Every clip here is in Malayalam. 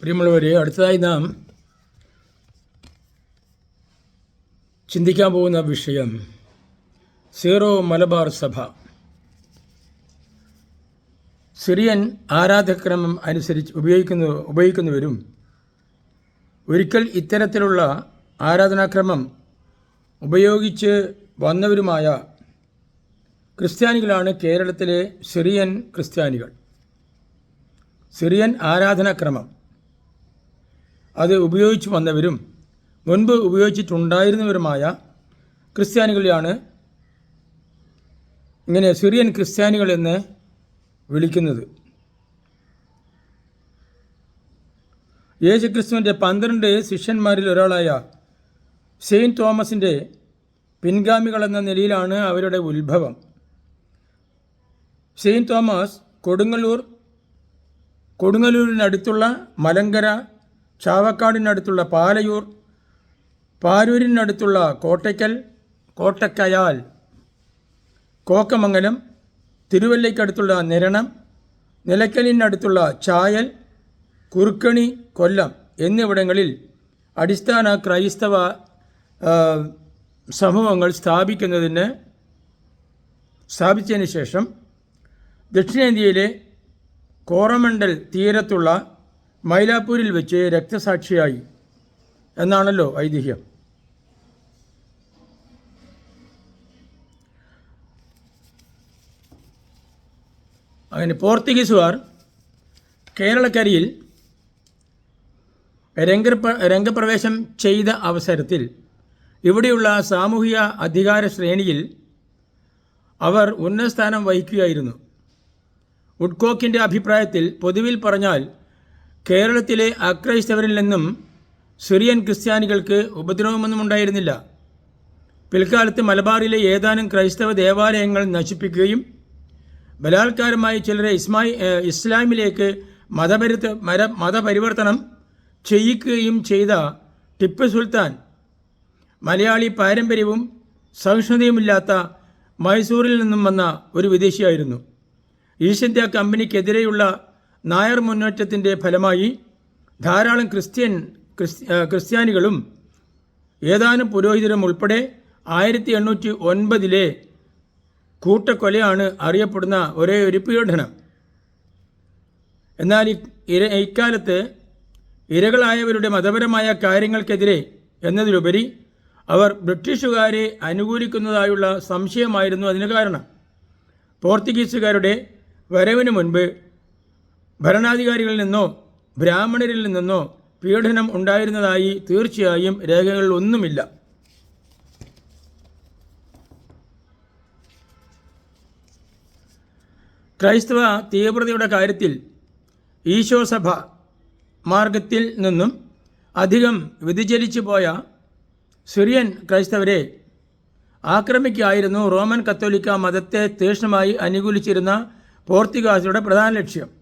പ്രിയമുള്ളവരെ അടുത്തതായി നാം ചിന്തിക്കാൻ പോകുന്ന വിഷയം സീറോ മലബാർ സഭ. സിറിയൻ ആരാധക്രമം അനുസരിച്ച് ഉപയോഗിക്കുന്ന ഉപയോഗിക്കുന്നവരും ഒരിക്കൽ ഇത്തരത്തിലുള്ള ആരാധനാക്രമം ഉപയോഗിച്ച് വന്നവരുമായ ക്രിസ്ത്യാനികളാണ് കേരളത്തിലെ സിറിയൻ ക്രിസ്ത്യാനികൾ. സിറിയൻ ആരാധനാക്രമം അത് ഉപയോഗിച്ചു വന്നവരും മുൻപ് ഉപയോഗിച്ചിട്ടുണ്ടായിരുന്നവരുമായ ക്രിസ്ത്യാനികളെയാണ് ഇങ്ങനെ സിറിയൻ ക്രിസ്ത്യാനികൾ എന്ന് വിളിക്കുന്നത്. യേശുക്രിസ്തുവിന്റെ പന്ത്രണ്ട് ശിഷ്യന്മാരിൽ ഒരാളായ സെയിന്റ് തോമസിന്റെ പിൻഗാമികളെന്ന നിലയിലാണ് അവരുടെ ഉത്ഭവം. സെയിന്റ് തോമസ് കൊടുങ്ങല്ലൂർ കൊടുങ്ങല്ലൂരിനടുത്തുള്ള മലങ്കര ചാവക്കാടിനടുത്തുള്ള പാലയൂർ പാരൂരിനടുത്തുള്ള കോട്ടയ്ക്കൽ കോട്ടക്കയാൽ കോക്കമംഗലം തിരുവല്ലയ്ക്കടുത്തുള്ള നിരണം നിലയ്ക്കലിനടുത്തുള്ള ചായൽ കുറുക്കണി കൊല്ലം എന്നിവിടങ്ങളിൽ അടിസ്ഥാന ക്രൈസ്തവ സമൂഹങ്ങൾ സ്ഥാപിക്കുന്നതിന് സ്ഥാപിച്ചതിന് ശേഷം ദക്ഷിണേന്ത്യയിലെ കോറമണ്ടൽ തീരത്തുള്ള മൈലാപ്പൂരിൽ വെച്ച് രക്തസാക്ഷിയായി എന്നാണല്ലോ ഐതിഹ്യം. അങ്ങനെ പോർത്തുഗീസുകാർ കേരളക്കരയിൽ രംഗപ്ര രംഗപ്രവേശം ചെയ്ത അവസരത്തിൽ ഇവിടെയുള്ള സാമൂഹിക അധികാര ശ്രേണിയിൽ അവർ ഉന്നതസ്ഥാനം വഹിക്കുകയായിരുന്നു. ഉഡ്കോക്കിന്റെ അഭിപ്രായത്തിൽ പൊതുവിൽ പറഞ്ഞാൽ കേരളത്തിലെ അക്രൈസ്തവരിൽ നിന്നും സിറിയൻ ക്രിസ്ത്യാനികൾക്ക് ഉപദ്രവമൊന്നും ഉണ്ടായിരുന്നില്ല. പിൽക്കാലത്ത് മലബാറിലെ ഏതാനും ക്രൈസ്തവ ദേവാലയങ്ങൾ നശിപ്പിക്കുകയും ബലാത്കാരമായി ചിലരെ ഇസ്മായി ഇസ്ലാമിലേക്ക് മതപരിത മര മതപരിവർത്തനം ചെയ്യിക്കുകയും ചെയ്ത ടിപ്പു സുൽത്താൻ മലയാളി പാരമ്പര്യവും സഹിഷ്ണുതയുമില്ലാത്ത മൈസൂരിൽ നിന്നും വന്ന ഒരു വിദേശിയായിരുന്നു. ഈസ്റ്റ് ഇന്ത്യ കമ്പനിക്കെതിരെയുള്ള നായർ മുന്നേറ്റത്തിന്റെ ഫലമായി ധാരാളം ക്രിസ്ത്യൻ ക്രിസ്ത്യാനികളും ഏതാനും പുരോഹിതരും ഉൾപ്പെടെ ആയിരത്തി എണ്ണൂറ്റി ഒൻപതിലെ കൂട്ടക്കൊലയാണ് അറിയപ്പെടുന്ന ഒരേ ഒരു പീഡനം. എന്നാൽ ഇര ഇക്കാലത്ത് ഇരകളായവരുടെ മതപരമായ കാര്യങ്ങൾക്കെതിരെ എന്നതിലുപരി അവർ ബ്രിട്ടീഷുകാരെ അനുകൂലിക്കുന്നതായുള്ള സംശയമായിരുന്നു അതിന് കാരണം. പോർച്ചുഗീസുകാരുടെ വരവിന് മുൻപ് ഭരണാധികാരികളിൽ നിന്നോ ബ്രാഹ്മണരിൽ നിന്നോ പീഡനം ഉണ്ടായിരുന്നതായി തീർച്ചയായും രേഖകളിലൊന്നുമില്ല ക്രൈസ്തവ തീവ്രതയുടെ കാര്യത്തിൽ ഈശോസഭ മാർഗത്തിൽ നിന്നും അധികം വ്യതിചലിച്ചു പോയ സിറിയൻ ക്രൈസ്തവരെ ആക്രമിക്കായിരുന്നു റോമൻ കത്തോലിക്ക മതത്തെ തീക്ഷ്ണമായി അനുകൂലിച്ചിരുന്ന പോർത്തുഗാസിയുടെ പ്രധാന ലക്ഷ്യം.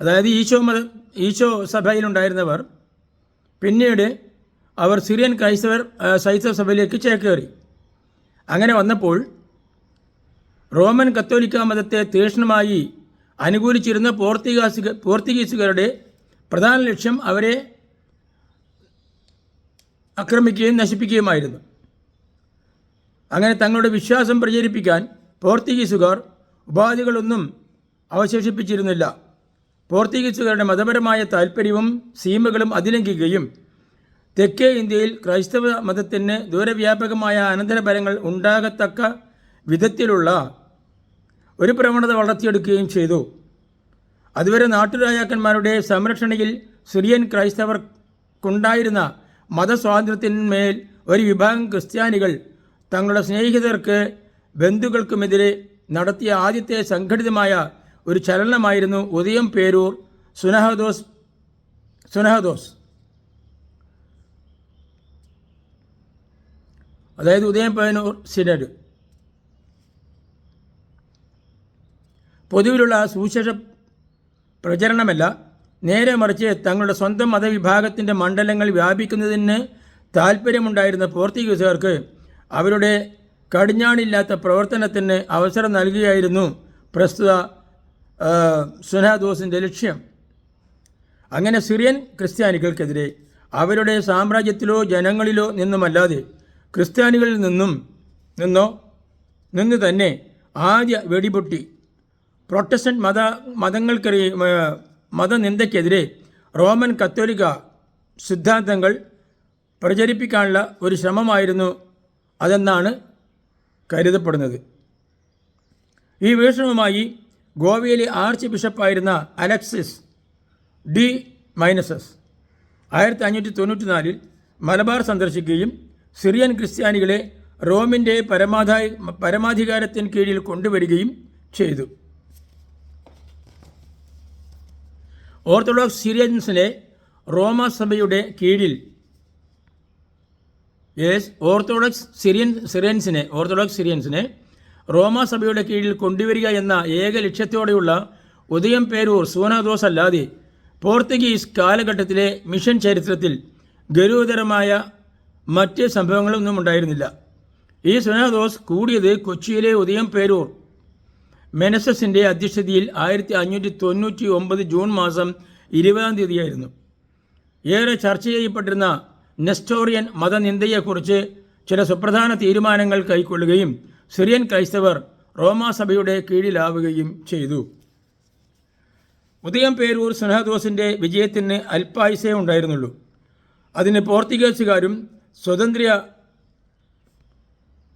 അതായത് ഈശോ മത ഈശോ സഭയിലുണ്ടായിരുന്നവർ പിന്നീട് അവർ സിറിയൻ ക്രൈസ്തവർ ക്രൈസ്തവ സഭയിലേക്ക് ചേക്കേറി. അങ്ങനെ വന്നപ്പോൾ റോമൻ കത്തോലിക്ക മതത്തെ തീഷ്ണമായി അനുകൂലിച്ചിരുന്ന പോർത്തുഗീസുക പോർത്തുഗീസുകാരുടെ പ്രധാന ലക്ഷ്യം അവരെ ആക്രമിക്കുകയും നശിപ്പിക്കുകയുമായിരുന്നു. അങ്ങനെ തങ്ങളുടെ വിശ്വാസം പ്രചരിപ്പിക്കാൻ പോർത്തുഗീസുകാർ ഉപാധികളൊന്നും അവശേഷിപ്പിച്ചിരുന്നില്ല. പോർത്തുഗീസുകാരുടെ മതപരമായ താൽപ്പര്യവും സീമകളും അതിലംഘിക്കുകയും തെക്കേ ഇന്ത്യയിൽ ക്രൈസ്തവ മതത്തിന് ദൂരവ്യാപകമായ അനന്തരഫലങ്ങൾ ഉണ്ടാകത്തക്ക വിധത്തിലുള്ള ഒരു പ്രവണത വളർത്തിയെടുക്കുകയും ചെയ്തു. അതുവരെ നാട്ടുരാജാക്കന്മാരുടെ സംരക്ഷണയിൽ സിറിയൻ ക്രൈസ്തവർക്കുണ്ടായിരുന്ന മതസ്വാതന്ത്ര്യത്തിന്മേൽ ഒരു വിഭാഗം ക്രിസ്ത്യാനികൾ തങ്ങളുടെ സ്നേഹിതർക്ക് ബന്ധുക്കൾക്കുമെതിരെ നടത്തിയ ആദ്യത്തെ സംഘടിതമായ ഒരു ചലനമായിരുന്നു ഉദയം പേരൂർ സുനഹദോസ് സുനഹദോസ്. അതായത് ഉദയം പേനൂർ സിനഡ്. പൊതുവിലുള്ള സുവിശേഷ പ്രചരണമല്ല നേരെ മറിച്ച് തങ്ങളുടെ സ്വന്തം മതവിഭാഗത്തിന്റെ മണ്ഡലങ്ങൾ വ്യാപിക്കുന്നതിന് താല്പര്യമുണ്ടായിരുന്ന പോർത്തുഗീസുകാർക്ക് അവരുടെ കടിഞ്ഞാണില്ലാത്ത പ്രവർത്തനത്തിന് അവസരം നൽകുകയായിരുന്നു പ്രസ്തുത സുനാദോസിന്റെ ലക്ഷ്യം. അങ്ങനെ സിറിയൻ ക്രിസ്ത്യാനികൾക്കെതിരെ അവരുടെ സാമ്രാജ്യത്തിലോ ജനങ്ങളിലോ നിന്നുമല്ലാതെ ക്രിസ്ത്യാനികളിൽ നിന്നും നിന്നോ നിന്ന് തന്നെ ആദ്യ വെടിപൊട്ടി പ്രൊട്ടസ്റ്റന്റ് മത മതനിന്ദക്കെതിരെ മതനിന്ദയ്ക്കെതിരെ റോമൻ കത്തോലിക്ക സിദ്ധാന്തങ്ങൾ പ്രചരിപ്പിക്കാനുള്ള ഒരു ശ്രമമായിരുന്നു അതെന്നാണ് കരുതപ്പെടുന്നത്. ഈ വീക്ഷണവുമായി ഗോവയിലെ ആർച്ച് ബിഷപ്പായിരുന്ന അലക്സിസ് ഡി മൈനസസ് ആയിരത്തി അഞ്ഞൂറ്റി തൊണ്ണൂറ്റിനാലിൽ മലബാർ സന്ദർശിക്കുകയും സിറിയൻ ക്രിസ്ത്യാനികളെ റോമിന്റെ പരമാധാ പരമാധികാരത്തിന് കീഴിൽ കൊണ്ടുവരികയും ചെയ്തു. ഓർത്തഡോക്സ് സിറിയൻസിനെ റോമ സഭയുടെ കീഴിൽ യെസ് ഓർത്തഡോക്സ് സിറിയൻ സിറിയൻസിനെ ഓർത്തഡോക്സ് സിറിയൻസിനെ റോമ സഭയുടെ കീഴിൽ കൊണ്ടുവരിക എന്ന ഏക ലക്ഷ്യത്തോടെയുള്ള ഉദയം പേരൂർ സൂനാദോസ് അല്ലാതെ പോർത്തുഗീസ് കാലഘട്ടത്തിലെ മിഷൻ ചരിത്രത്തിൽ ഗൗരവതരമായ മറ്റ് സംഭവങ്ങളൊന്നും ഉണ്ടായിരുന്നില്ല. ഈ സുനാദോസ് കൂടിയത് കൊച്ചിയിലെ ഉദയം പേരൂർ മെനസസിന്റെ അധ്യക്ഷതയിൽ ആയിരത്തി അഞ്ഞൂറ്റി തൊണ്ണൂറ്റി ഒമ്പത് ജൂൺ മാസം ഇരുപതാം തീയതിയായിരുന്നു. ഏറെ ചർച്ച ചെയ്യപ്പെട്ടിരുന്ന നെസ്റ്റോറിയൻ മതനിന്ദയെക്കുറിച്ച് ചില സുപ്രധാന തീരുമാനങ്ങൾ കൈക്കൊള്ളുകയും സിറിയൻ ക്രൈസ്തവർ റോമാസഭയുടെ കീഴിലാവുകയും ചെയ്തു. ഉദയം പേരൂർ സ്നേഹദോസിന്റെ വിജയത്തിന് അല്പായുസേ ഉണ്ടായിരുന്നുള്ളൂ. അതിന് പോർത്തുഗീസുകാരും സ്വതന്ത്ര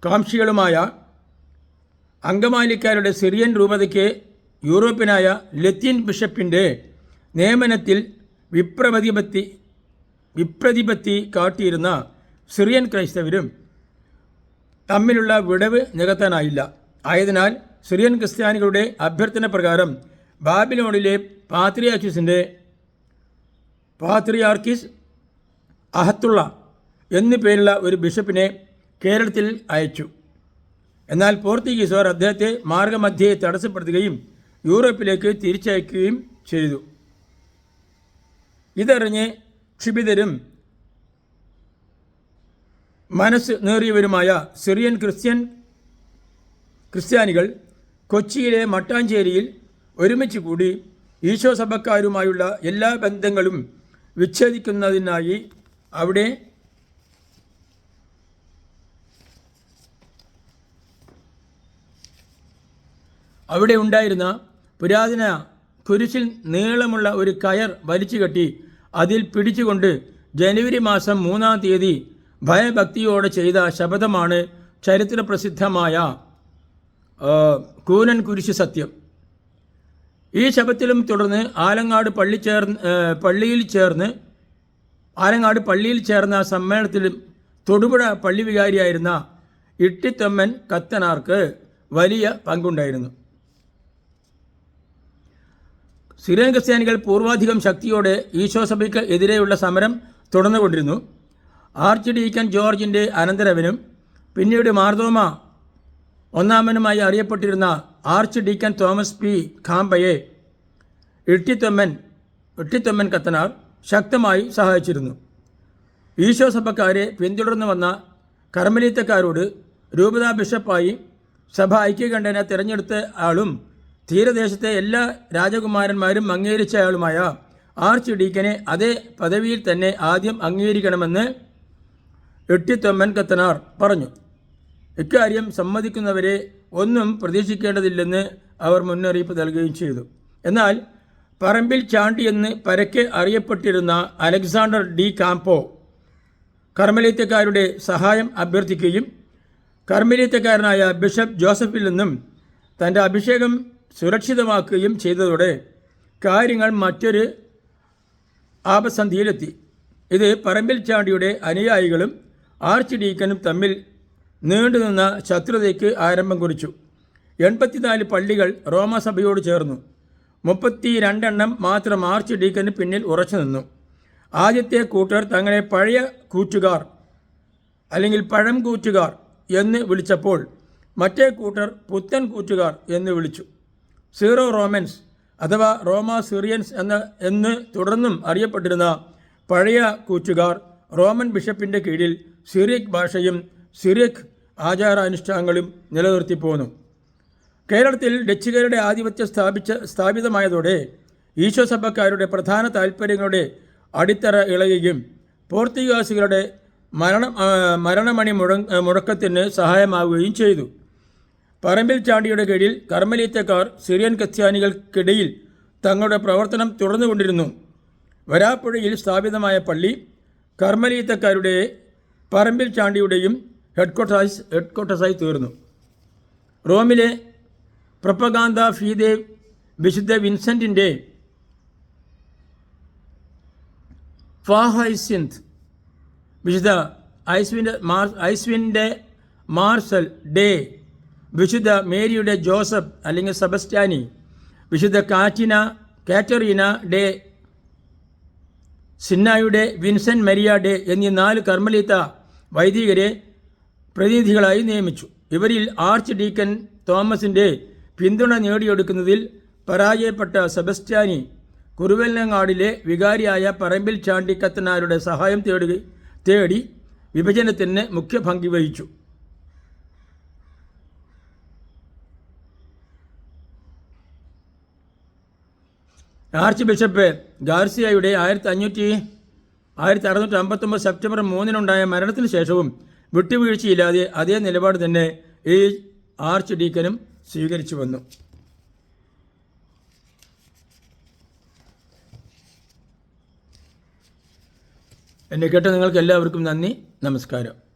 കാംക്ഷികളുമായ അങ്കമാലിക്കാരുടെ സിറിയൻ രൂപതയ്ക്ക് യൂറോപ്യനായ ലത്തീൻ ബിഷപ്പിന്റെ നിയമനത്തിൽ വിപ്രതിപത്തി വിപ്രതിപത്തി കാട്ടിയിരുന്ന സിറിയൻ ക്രൈസ്തവരും തമ്മിലുള്ള വിടവ് നികത്താനായില്ല. ആയതിനാൽ സിറിയൻ ക്രിസ്ത്യാനികളുടെ അഭ്യർത്ഥന പ്രകാരം ബാബിലോണിലെ പാത്രിയാക്കിസിന്റെ പാത്രിയാർക്കിസ് അഹത്തുള്ള എന്നു പേരുള്ള ഒരു ബിഷപ്പിനെ കേരളത്തിൽ അയച്ചു. എന്നാൽ പോർത്തുഗീസുകാർ അദ്ദേഹത്തെ മാർഗമധ്യയെ തടസ്സപ്പെടുത്തുകയും യൂറോപ്പിലേക്ക് തിരിച്ചയക്കുകയും ചെയ്തു. ഇതറിഞ്ഞ് ക്ഷിപിതരും മനസ്സ് നേറിയവരുമായ സിറിയൻ ക്രിസ്ത്യൻ ക്രിസ്ത്യാനികൾ കൊച്ചിയിലെ മട്ടാഞ്ചേരിയിൽ ഒരുമിച്ച് കൂടി ഈശോ സഭക്കാരുമായുള്ള എല്ലാ ബന്ധങ്ങളും വിച്ഛേദിക്കുന്നതിനായി അവിടെ അവിടെ ഉണ്ടായിരുന്ന പുരാതന കുരിശിൽ നീളമുള്ള ഒരു കയർ വലിച്ചു കെട്ടി അതിൽ പിടിച്ചുകൊണ്ട് ജനുവരി മാസം മൂന്നാം തീയതി ഭയഭക്തിയോടെ ചെയ്ത ശപഥമാണ് ചരിത്ര പ്രസിദ്ധമായ കൂനൻ കുരിശ് സത്യം. ഈ ശപത്തിലും തുടർന്ന് ആലങ്ങാട് പള്ളി ചേർന്ന് പള്ളിയിൽ ചേർന്ന് ആലങ്ങാട് പള്ളിയിൽ ചേർന്ന സമ്മേളനത്തിലും തൊടുപുഴ പള്ളി വികാരിയായിരുന്ന ഇട്ടിത്തമ്മൻ കത്തനാർക്ക് വലിയ പങ്കുണ്ടായിരുന്നു. സിറിയൻ ക്രിസ്ത്യാനികൾ പൂർവാധികം ശക്തിയോടെ ഈശോ സഭയ്ക്ക് എതിരെയുള്ള സമരം തുടർന്നുകൊണ്ടിരുന്നു. ആർച്ച് ഡീക്കൻ ജോർജിന്റെ അനന്തരവനും പിന്നീട് മാർദോമ ഒന്നാമനുമായി അറിയപ്പെട്ടിരുന്ന ആർച്ച് ഡീക്കൻ തോമസ് പി. ഖാമ്പയെ ഇട്ടിത്തൊമ്മൻ ഇട്ടിത്തൊമ്മൻ കത്തനാർ ശക്തമായി സഹായിച്ചിരുന്നു. ഈശോ സഭക്കാരെ പിന്തുടർന്നു വന്ന കർമ്മലീത്തക്കാരോട് രൂപതാ ബിഷപ്പായി സഭ ഐക്യകണ്ഠനെ തിരഞ്ഞെടുത്ത ആളും തീരദേശത്തെ എല്ലാ രാജകുമാരന്മാരും അംഗീകരിച്ച ആളുമായ ആർച്ച് ഡീക്കനെ അതേ പദവിയിൽ തന്നെ ആദ്യം അംഗീകരിക്കണമെന്ന് എട്ടിത്തൊമ്മൻ കത്തനാർ പറഞ്ഞു ഇക്കാര്യം സമ്മതിക്കുന്നവരെ ഒന്നും പ്രതീക്ഷിക്കേണ്ടതില്ലെന്ന് അവർ മുന്നറിയിപ്പ് നൽകുകയും ചെയ്തു. എന്നാൽ പറമ്പിൽ ചാണ്ടി എന്ന് പരക്കെ അറിയപ്പെട്ടിരുന്ന അലക്സാണ്ടർ ഡി കാംപോ കർമ്മലീത്തക്കാരുടെ സഹായം അഭ്യർത്ഥിക്കുകയും കർമ്മലീത്തക്കാരനായ ബിഷപ്പ് ജോസഫിൽ നിന്നും തന്റെ അഭിഷേകം സുരക്ഷിതമാക്കുകയും ചെയ്തതോടെ കാര്യങ്ങൾ മറ്റൊരു ആപസന്ധിയിലെത്തി. ഇത് പറമ്പിൽ ചാണ്ടിയുടെ അനുയായികളും ആർച്ച് ഡീക്കനും തമ്മിൽ നീണ്ടുനിന്ന ശത്രുതയ്ക്ക് ആരംഭം കുറിച്ചു. എൺപത്തിനാല് പള്ളികൾ റോമാസഭയോട് ചേർന്നു. മുപ്പത്തി രണ്ടെണ്ണം മാത്രം ആർച്ച് ഡീക്കന് പിന്നിൽ ഉറച്ചു നിന്നു. ആദ്യത്തെ കൂട്ടർ തങ്ങളെ പഴയ കൂറ്റുകാർ അല്ലെങ്കിൽ പഴം കൂറ്റുകാർ എന്ന് വിളിച്ചപ്പോൾ മറ്റേ കൂട്ടർ പുത്തൻ കൂറ്റുകാർ എന്ന് വിളിച്ചു. സീറോ റോമൻസ് അഥവാ റോമ സിറിയൻസ് എന്ന എന്ന് തുടർന്നും അറിയപ്പെട്ടിരുന്ന പഴയ കൂറ്റുകാർ റോമൻ ബിഷപ്പിന്റെ കീഴിൽ സിറിയക് ഭാഷയും സിറിയക് ആചാരാനുഷ്ഠാനങ്ങളും നിലനിർത്തിപ്പോന്നു കേരളത്തിൽ ഡച്ചുകാരുടെ ആധിപത്യം സ്ഥാപിച്ച സ്ഥാപിതമായതോടെ ഈശോ സഭക്കാരുടെ പ്രധാന താൽപ്പര്യങ്ങളുടെ അടിത്തറ ഇളകുകയും പോർത്തുഗീസുകളുടെ മരണ മരണമണി മുഴ മുഴക്കത്തിന് സഹായമാവുകയും ചെയ്തു. പറമ്പിൽ ചാണ്ടിയുടെ കീഴിൽ കർമ്മലീത്തക്കാർ സിറിയൻ ക്രിസ്ത്യാനികൾക്കിടയിൽ തങ്ങളുടെ പ്രവർത്തനം തുടർന്നുകൊണ്ടിരുന്നു. വരാപ്പുഴയിൽ സ്ഥാപിതമായ പള്ളി കർമ്മലീത്തക്കാരുടെ പറമ്പിൽ ചാണ്ടിയുടെയും ഹെഡ്ക്വാർട്ടേഴ്സ് ഹെഡ്ക്വാർട്ടേഴ്സായി തീർന്നു. റോമിലെ പ്രപ്പഗാന്ത ഫീദെ വിശുദ്ധ വിൻസെന്റിന്റെ ഫാഹൈസിന്ത് വിശുദ്ധ ഐസ്വിന്റെ മാർ ഐസ്വിന്റെ മാർസൽ ഡേ വിശുദ്ധ മേരിയുടെ ജോസഫ് അല്ലെങ്കിൽ സെബസ്റ്റാനി വിശുദ്ധ കാറ്റിന കാറ്ററീന ഡേ സിന്നായുടെ വിൻസെന്റ് മരിയ ഡേ എന്നീ നാല് കർമ്മലീത്ത വൈദികരെ പ്രതിനിധികളായി നിയമിച്ചു. ഇവരിൽ ആർച്ച് ഡീക്കൻ തോമസിന്റെ പിന്തുണ നേടിയെടുക്കുന്നതിൽ പരാജയപ്പെട്ട സെബസ്റ്റാനി കുറുവെല്ലങ്ങാടിലെ വികാരിയായ പറമ്പിൽ ചാണ്ടിക്കത്തനാരുടെ സഹായം തേടുക തേടി വിഭജനത്തിന് മുഖ്യ പങ്ക് വഹിച്ചു. ആർച്ച് ബിഷപ്പ് ഗാർസിയയുടെ ആയിരത്തി അഞ്ഞൂറ്റി ആയിരത്തി അറുന്നൂറ്റി അമ്പത്തൊമ്പത് സെപ്റ്റംബർ മൂന്നിനുണ്ടായ മരണത്തിന് ശേഷവും വിട്ടുവീഴ്ചയില്ലാതെ അതേ നിലപാട് തന്നെ ഈ ആർച്ച് ഡീക്കനും സ്വീകരിച്ചു വന്നു. എന്നെ കേട്ട നിങ്ങൾക്ക് എല്ലാവർക്കും നന്ദി. നമസ്കാരം.